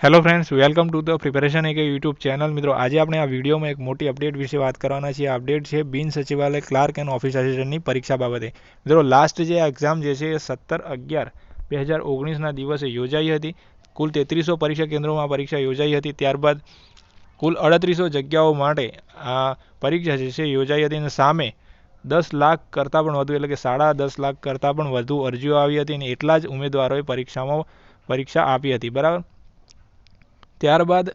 Hello friends welcome to the preparation એક YouTube channel મિત્રો આજે આપણે આ વિડીયોમાં એક મોટી અપડેટ વિશે વાત કરવાના છીએ અપડેટ છે બિન સચિવાલય ક્લાર્ક એન્ડ ઓફિસ આસિસ્ટન્ટની પરીક્ષા બાબતે મિત્રો લાસ્ટ જે એક્ઝામ જે છે એ સત્તર અગિયાર બે હજાર ઓગણીસના દિવસે યોજાઈ હતી કુલ તેત્રીસો પરીક્ષા કેન્દ્રોમાં પરીક્ષા યોજાઈ હતી ત્યારબાદ કુલ અડત્રીસો જગ્યાઓ માટે આ પરીક્ષા જે છે યોજાઈ હતી અને સામે દસ લાખ કરતાં પણ વધુ એટલે કે સાડા દસ લાખ કરતાં પણ વધુ અરજીઓ આવી હતી અને એટલા જ ઉમેદવારોએ પરીક્ષામાં, પરીક્ષા આપી હતી, બરાબર? ત્યારબાદ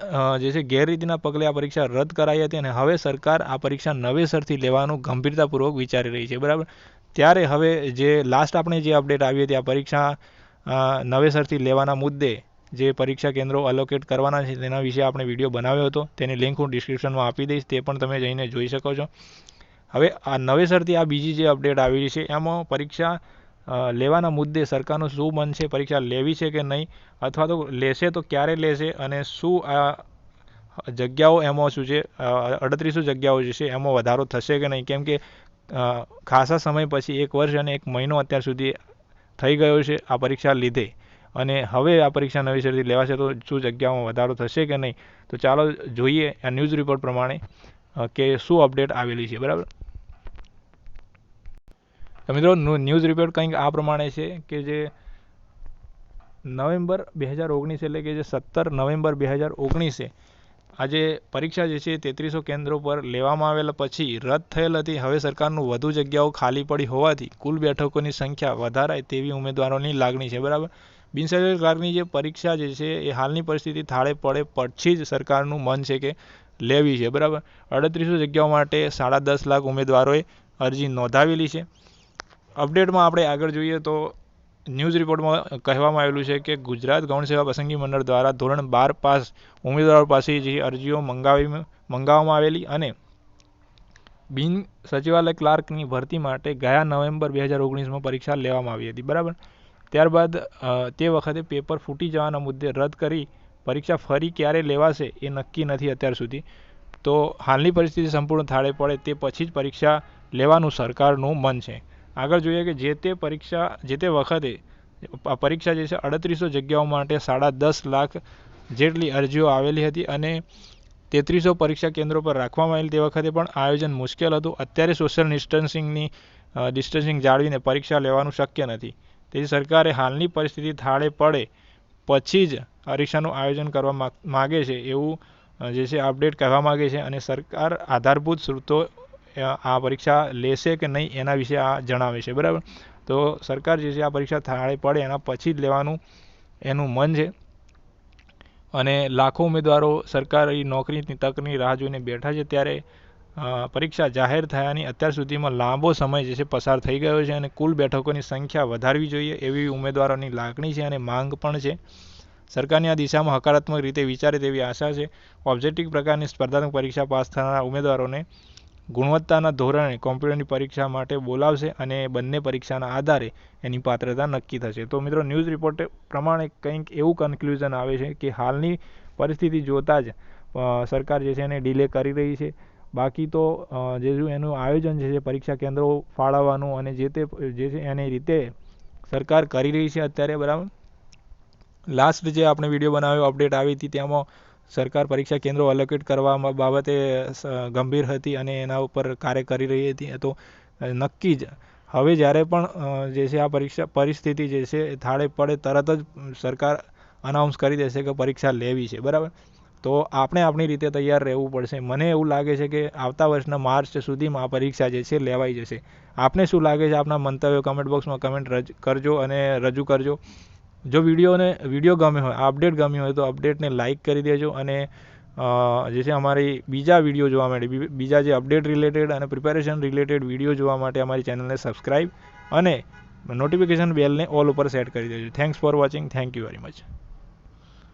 જે છે ગેરરીતિના પગલે આ પરીક્ષા રદ કરાઈ હતી અને હવે સરકાર આ પરીક્ષા નવેસરથી લેવાનું ગંભીરતાપૂર્વક વિચારી રહી છે. બરાબર? ત્યારે હવે જે લાસ્ટ આપણે જે અપડેટ આવી હતી આ પરીક્ષા નવેસરથી લેવાના મુદ્દે જે પરીક્ષા કેન્દ્રો અલોકેટ કરવાના છે તેના વિશે આપણે વીડિયો બનાવ્યો હતો. તેની લિંક હું ડિસ્ક્રિપ્શનમાં આપી દઈશ, તે પણ તમે જઈને જોઈ શકો છો. હવે આ નવેસરથી આ બીજી જે અપડેટ આવી છે, એમાં પરીક્ષા લેવાના મુદ્દે સરકારનું શું મન છે, પરીક્ષા લેવી છે કે નહીં, અથવા તો લેશે તો ક્યારે લેશે અને શું આ જગ્યાઓ એમાં શું છે અડત્રીસો જગ્યાઓ જે છે એમાં વધારો થશે કે નહીં? કેમ કે ખાસા સમય પછી એક વર્ષ અને એક મહિનો અત્યાર સુધી થઈ ગયો છે આ પરીક્ષા લીધે. અને હવે આ પરીક્ષા નવેસરથી લેવાશે તો શું જગ્યાઓમાં વધારો થશે કે નહીં? તો ચાલો જોઈએ આ ન્યૂઝ રિપોર્ટ પ્રમાણે કે શું અપડેટ આવેલી છે. બરાબર? તો મિત્રો ન્યૂઝ રિપોર્ટ કંઈક આ પ્રમાણે છે કે જે નવેમ્બર બે હજાર ઓગણીસ એટલે કે જે સત્તર નવેમ્બર બે હજાર ઓગણીસે આજે પરીક્ષા જે છે તેત્રીસો કેન્દ્રો પર લેવામાં આવેલા પછી રદ થયેલ હતી. હવે સરકારનું વધુ જગ્યાઓ ખાલી પડી હોવાથી કુલ બેઠકોની સંખ્યા વધારાય તેવી ઉમેદવારોની લાગણી છે. બરાબર? બિનસરકારી ક્લાર્કની જે પરીક્ષા જે છે એ હાલની પરિસ્થિતિ થાળે પડે પછી જ સરકારનું મન છે કે લેવી છે. બરાબર? અડત્રીસો જગ્યાઓ માટે સાડા દસ લાખ ઉમેદવારોએ અરજી નોંધાવેલી છે. અપડેટમાં આપણે આગળ જોઈએ તો ન્યૂઝ રિપોર્ટમાં કહેવામાં આવેલું છે કે ગુજરાત ગૌણ સેવા પસંદગી મંડળ દ્વારા ધોરણ બાર પાસ ઉમેદવારો પાસે જે અરજીઓ મંગાવી મંગાવવામાં આવેલી અને બિન સચિવાલય ક્લાર્કની ભરતી માટે ગયા નવેમ્બર બે હજાર ઓગણીસમાં પરીક્ષા લેવામાં આવી હતી. બરાબર? ત્યારબાદ તે વખતે પેપર ફૂટી જવાના મુદ્દે રદ કરી પરીક્ષા ફરી ક્યારે લેવાશે એ નક્કી નથી અત્યાર સુધી. તો હાલની પરિસ્થિતિ સંપૂર્ણ થાળે પડે તે પછી જ પરીક્ષા લેવાનું સરકારનું મન છે. આગળ જોઈએ કે જે તે પરીક્ષા, જે તે વખતે પરીક્ષા જે છે અડત્રીસો જગ્યાઓ માટે સાડા દસ લાખ જેટલી અરજીઓ આવેલી હતી અને તેત્રીસો પરીક્ષા કેન્દ્રો પર રાખવામાં આવેલી તે વખતે પણ આયોજન મુશ્કેલ હતું. અત્યારે સોશિયલ ડિસ્ટન્સિંગની ડિસ્ટન્સિંગ જાળવીને પરીક્ષા લેવાનું શક્ય નથી. તેથી સરકારે હાલની પરિસ્થિતિ થાળે પડે પછી જ પરીક્ષાનું આયોજન કરવા માગે છે એવું જે છે અપડેટ કહેવા માગે છે અને સરકાર આધારભૂત સ્ત્રોતો આ પરીક્ષા લેશે કે નહીં એના વિશે આ જણાવે છે, બરાબર? તો સરકાર જે છે આ પરીક્ષા થાળે પડે એના પછી જ લેવાનું એનું મન છે. અને લાખો ઉમેદવારો સરકારી નોકરીની તકની રાહ જોઈને બેઠા છે ત્યારે પરીક્ષા જાહેર થયાની અત્યાર સુધીમાં લાંબો સમય જે છે પસાર થઈ ગયો છે અને કુલ બેઠકોની સંખ્યા વધારવી જોઈએ એવી ઉમેદવારોની લાગણી છે અને માંગ પણ છે. સરકારની આ દિશામાં હકારાત્મક રીતે વિચારે તેવી આશા છે. ઓબ્જેક્ટિવ પ્રકારની સ્પર્ધાત્મક પરીક્ષા પાસ થનારા ઉમેદવારોને ગુણવત્તાના ધોરણે કોમ્પ્યુટરની પરીક્ષા માટે બોલાવશે અને બંને પરીક્ષાના આધારે એની પાત્રતા નક્કી થશે. તો મિત્રો, ન્યૂઝ રિપોર્ટ પ્રમાણે કંઈક એવું કન્ક્લુઝન આવે છે કે હાલની પરિસ્થિતિ જોતાં જ સરકાર જે છે એને ડિલે કરી રહી છે. બાકી તો જે એનું આયોજન છે પરીક્ષા કેન્દ્રો ફાળવવાનું અને જે તે, જે છે એની રીતે સરકાર કરી રહી છે અત્યારે, બરાબર? લાસ્ટ જે આપણે વીડિયો બનાવ્યો અપડેટ આવી હતી, તેમાં સરકાર પરીક્ષા કેન્દ્રો અલોકેટ કરવા બાબતે ગંભીર હતી અને એના ઉપર કાર્ય કરી રહી હતી. તો નક્કી જ. હવે જ્યારે પણ જે છે આ પરીક્ષા, પરિસ્થિતિ જે છે થાળે પડે તરત જ સરકાર અનાઉન્સ કરી દેશે કે પરીક્ષા લેવી છે. બરાબર? તો આપણે આપણી રીતે તૈયાર રહેવું પડશે. મને એવું લાગે છે કે આવતા વર્ષના માર્ચ સુધીમાં આ પરીક્ષા જે છે લેવાઈ જશે. આપને શું લાગે છે? આપના મંતવ્યો કમેન્ટ બોક્સમાં કમેન્ટ કરજો અને રજૂ કરજો. જો વિડીયોને, વીડિયો ગમે હોય અપડેટ ગમ્યો હોય તો અપડેટને લાઇક કરી દેજો અને જે છે અમારી બીજા વીડિયો જોવા માટે બીજા જે અપડેટ રિલેટેડ અને પ્રિપેરેશન રિલેટેડ વીડિયો જોવા માટે અમારી ચેનલને સબસ્ક્રાઈબ અને નોટિફિકેશન બેલને ઓલ ઉપર સેટ કરી દેજો. Thanks for watching thank you very much